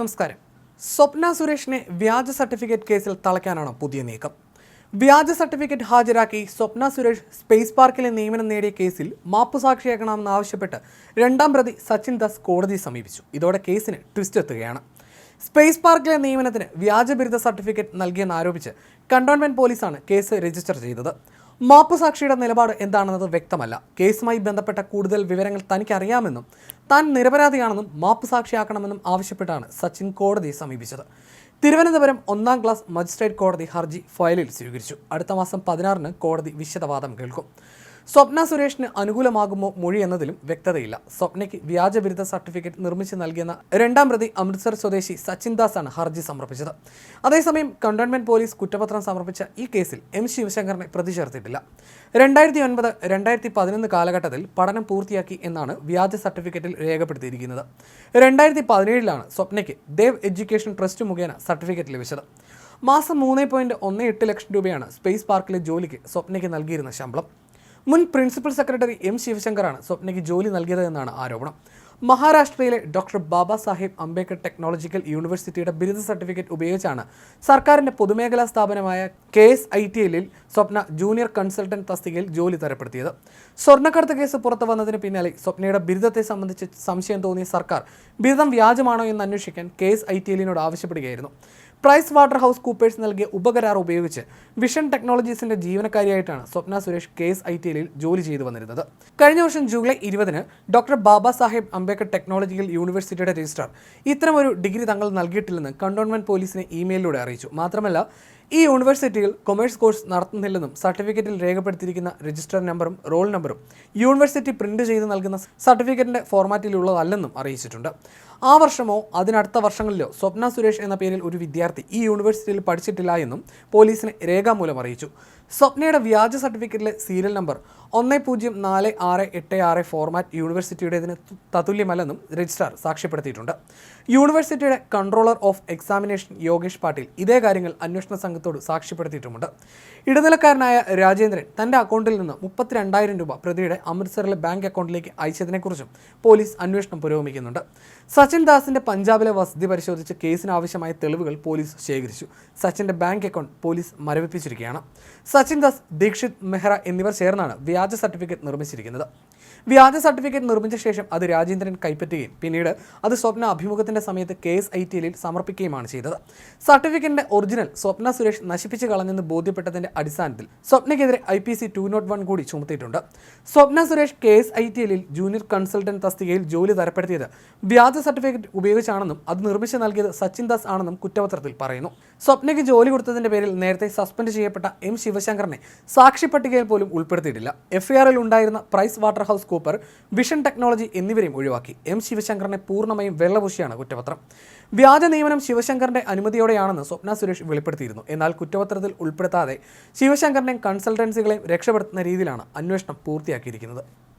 നമസ്കാരം. സ്വപ്ന സുരേഷിനെ വ്യാജ സർട്ടിഫിക്കറ്റ് കേസിൽ തളയ്ക്കാനാണ് പുതിയ നീക്കം? വ്യാജ സർട്ടിഫിക്കറ്റ് ഹാജരാക്കി സ്വപ്ന സുരേഷ് സ്പേസ് പാർക്കിലെ നിയമനം നേടിയ കേസിൽ മാപ്പുസാക്ഷിയാക്കണമെന്ന് ആവശ്യപ്പെട്ട് രണ്ടാം പ്രതി സച്ചിൻ ദാസ് കോടതിയെ സമീപിച്ചു. ഇതോടെ കേസിന് ട്വിസ്റ്റ് എത്തുകയാണ്. സ്പേസ് പാർക്കിലെ നിയമനത്തിന് വ്യാജ ബിരുദ സർട്ടിഫിക്കറ്റ് നൽകിയെന്ന് ആരോപിച്ച് കണ്ടോൺമെന്റ് പോലീസാണ് കേസ് രജിസ്റ്റർ ചെയ്തത്. മാപ്പുസാക്ഷിയുടെ നിലപാട് എന്താണെന്നത് വ്യക്തമല്ല. കേസുമായി ബന്ധപ്പെട്ട കൂടുതൽ വിവരങ്ങൾ തനിക്കറിയാമെന്നും താൻ നിരപരാധിയാണെന്നും മാപ്പ് സാക്ഷിയാക്കണമെന്നും ആവശ്യപ്പെട്ടാണ് സച്ചിൻ കോടതിയെ സമീപിച്ചത്. തിരുവനന്തപുരം ഒന്നാം ക്ലാസ് മജിസ്ട്രേറ്റ് കോടതി ഹർജി ഫയലിൽ സ്വീകരിച്ചു. അടുത്ത മാസം പതിനാറിന് കോടതി വിശദവാദം കേൾക്കും. സ്വപ്ന സുരേഷിന് അനുകൂലമാകുമോ മൊഴി എന്നതിലും വ്യക്തതയില്ല. സ്വപ്നയ്ക്ക് വ്യാജ ബിരുദ സർട്ടിഫിക്കറ്റ് നിർമ്മിച്ച് നൽകിയെന്ന രണ്ടാം പ്രതി അമൃത്സർ സ്വദേശി സച്ചിൻ ദാസാണ് ഹർജി സമർപ്പിച്ചത്. അതേസമയം കണ്ടോൺമെന്റ് പോലീസ് കുറ്റപത്രം സമർപ്പിച്ച ഈ കേസിൽ എം ശിവശങ്കറിനെ പ്രതി ചേർത്തിട്ടില്ല. രണ്ടായിരത്തി ഒൻപത് രണ്ടായിരത്തി പതിനൊന്ന് കാലഘട്ടത്തിൽ പഠനം പൂർത്തിയാക്കി എന്നാണ് വ്യാജ സർട്ടിഫിക്കറ്റിൽ രേഖപ്പെടുത്തിയിരിക്കുന്നത്. രണ്ടായിരത്തി പതിനേഴിലാണ് സ്വപ്നയ്ക്ക് ദേവ് എഡ്യൂക്കേഷൻ ട്രസ്റ്റ് മുഖേന സർട്ടിഫിക്കറ്റ് ലഭിച്ചത്. മാസം മൂന്ന് പോയിന്റ് ഒന്ന് എട്ട് ലക്ഷം രൂപയാണ് സ്പേസ് പാർക്കിലെ ജോലിക്ക് സ്വപ്നയ്ക്ക് നൽകിയിരുന്ന ശമ്പളം. മുൻ പ്രിൻസിപ്പൽ സെക്രട്ടറി എം ശിവശങ്കറാണ് സ്വപ്നയ്ക്ക് ജോലി നൽകിയത് എന്നാണ് ആരോപണം. മഹാരാഷ്ട്രയിലെ ഡോക്ടർ ബാബാ സാഹിബ് അംബേദ്കർ ടെക്നോളജിക്കൽ യൂണിവേഴ്സിറ്റിയുടെ ബിരുദ സർട്ടിഫിക്കറ്റ് ഉപയോഗിച്ചാണ് സർക്കാരിന്റെ പൊതുമേഖലാ സ്ഥാപനമായ കെ എസ് ഐ ടി എല്ലിൽ സ്വപ്ന ജൂനിയർ കൺസൾട്ടന്റ് തസ്തികയിൽ ജോലി തരപ്പെടുത്തിയത്. സ്വർണക്കടത്ത് കേസ് പുറത്തു വന്നതിന് പിന്നാലെ സ്വപ്നയുടെ ബിരുദത്തെ സംബന്ധിച്ച് സംശയം തോന്നിയ സർക്കാർ ബിരുദം വ്യാജമാണോ എന്ന് അന്വേഷിക്കാൻ കെ എസ് ഐ ടി എല്ലിനോട് ആവശ്യപ്പെടുകയായിരുന്നു. പ്രൈസ് വാട്ടർ ഹൗസ് കൂപ്പേഴ്സ് നൽകിയ ഉപകരാർ ഉപയോഗിച്ച് വിഷൻ ടെക്നോളജീസിന്റെ ജീവനക്കാരിയായിട്ടാണ് Swapna Suresh K S I T ജോലി ചെയ്തു വന്നിരുന്നത്. കഴിഞ്ഞ വർഷം ജൂലൈ ഇരുപതിന് ഡോക്ടർ ബാബാ സാഹേബ് അംബേദ്കർ ടെക്നോളജിക്കൽ യൂണിവേഴ്സിറ്റിയുടെ രജിസ്ട്രാർ. ഇത്തരമൊരു ഡിഗ്രി തങ്ങൾ നൽകിയിട്ടില്ലെന്ന് കണ്ടോൺമെന്റ് പോലീസിനെ ഇമെയിലിലൂടെ അറിയിച്ചു. മാത്രമല്ല ഈ യൂണിവേഴ്സിറ്റിയിൽ കൊമേഴ്സ് കോഴ്സ് നടത്തുന്നില്ലെന്നും സർട്ടിഫിക്കറ്റിൽ രേഖപ്പെടുത്തിയിരിക്കുന്ന രജിസ്റ്റർ നമ്പറും റോൾ നമ്പറും യൂണിവേഴ്സിറ്റി പ്രിന്റ് ചെയ്ത് നൽകുന്ന സർട്ടിഫിക്കറ്റിന്റെ ഫോർമാറ്റിലുള്ളതല്ലെന്നും അറിയിച്ചിട്ടുണ്ട്. ആ വർഷമോ അതിനടുത്ത വർഷങ്ങളിലോ സ്വപ്ന സുരേഷ് എന്ന പേരിൽ ഒരു വിദ്യാർത്ഥി ഈ യൂണിവേഴ്സിറ്റിയിൽ പഠിച്ചിട്ടില്ല എന്നും പോലീസിന് രേഖാമൂലം അറിയിച്ചു. സ്വപ്നയുടെ വ്യാജ സർട്ടിഫിക്കറ്റിലെ സീരിയൽ നമ്പർ ഒന്ന് പൂജ്യം നാല് ആറ് എട്ട് ആറ് ഫോർമാറ്റ് യൂണിവേഴ്സിറ്റിയുടേതിന് തതുല്യമല്ലെന്നും രജിസ്ട്രാർ സാക്ഷ്യപ്പെടുത്തിയിട്ടുണ്ട്. യൂണിവേഴ്സിറ്റിയുടെ controller of examination Yogesh Patil ഇതേ കാര്യങ്ങൾ അന്വേഷണ സംഘത്തോട് സാക്ഷ്യപ്പെടുത്തിയിട്ടുമുണ്ട്. ഇടനിലക്കാരനായ രാജേന്ദ്രൻ തന്റെ അക്കൗണ്ടിൽ നിന്ന് മുപ്പത്തിരണ്ടായിരം രൂപ പ്രതിയുടെ അമൃത്സറിലെ ബാങ്ക് അക്കൗണ്ടിലേക്ക് അയച്ചതിനെക്കുറിച്ചും പോലീസ് അന്വേഷണം പുരോഗമിക്കുന്നുണ്ട്. സച്ചിൻ ദാസിന്റെ പഞ്ചാബിലെ വസതി പരിശോധിച്ച് കേസിനാവശ്യമായ തെളിവുകൾ പോലീസ് ശേഖരിച്ചു. സച്ചിന്റെ ബാങ്ക് അക്കൗണ്ട് പോലീസ് മരവിപ്പിച്ചിരിക്കുകയാണ്. സച്ചിൻ ദാസ് ദീക്ഷിത് മെഹ്റ എന്നിവർ ചേർന്നാണ് വ്യാജ സർട്ടിഫിക്കറ്റ് നിർമ്മിച്ചിരിക്കുന്നത്. വ്യാജ സർട്ടിഫിക്കറ്റ് നിർമ്മിച്ച ശേഷം അത് രാജേന്ദ്രൻ കൈപ്പറ്റുകയും പിന്നീട് അത് സ്വപ്ന അഭിമുഖത്തിന്റെ സമയത്ത് കെ എസ് ഐ ടിയിൽ സമർപ്പിക്കുകയുമാണ് ചെയ്തത്. സർട്ടിഫിക്കറ്റിന്റെ ഒറിജിനൽ സ്വപ്ന സുരേഷ് നശിപ്പിച്ച് കളഞ്ഞെന്ന് ബോധ്യപ്പെട്ടതിന്റെ അടിസ്ഥാനത്തിൽ സ്വപ്നയ്ക്കെതിരെ I P C two note one കൂടി ചുമത്തിയിട്ടുണ്ട്. Swapna Suresh K S I T എല്ലിൽ ജൂനിയർ കൺസൾട്ടന്റ് തസ്തികയിൽ ജോലി തരപ്പെടുത്തിയത് വ്യാജ സർട്ടിഫിക്കറ്റ് ഉപയോഗിച്ചാണെന്നും അത് നിർമ്മിച്ച് നൽകിയത് സച്ചിൻ ദാസ് ആണെന്നും കുറ്റപത്രത്തിൽ പറയുന്നു. സ്വപ്നയ്ക്ക് ജോലി കൊടുത്തതിന്റെ പേരിൽ നേരത്തെ സസ്പെൻഡ് ചെയ്യപ്പെട്ട എം ശിവശങ്കറിനെ സാക്ഷി പട്ടികയിൽ പോലും ഉൾപ്പെടുത്തിയിട്ടില്ല. എഫ്ഐആറിൽ ഉണ്ടായിരുന്ന price water house Cooper vision technology എന്നിവരെയും ഒഴിവാക്കി. എം ശിവശങ്കറിനെ പൂർണമായും വെള്ളപൂശിയാണ് കുറ്റപത്രം. വ്യാജ നിയമനം ശിവശങ്കറിന്റെ അനുമതിയോടെയാണെന്ന് സ്വപ്ന സുരേഷ് വെളിപ്പെടുത്തിയിരുന്നു. എന്നാൽ കുറ്റപത്രത്തിൽ ഉൾപ്പെടുത്താതെ ശിവശങ്കറിനെയും കൺസൾട്ടൻസികളെയും രക്ഷപ്പെടുത്തുന്ന രീതിയിലാണ് അന്വേഷണം പൂർത്തിയാക്കിയിരിക്കുന്നത്.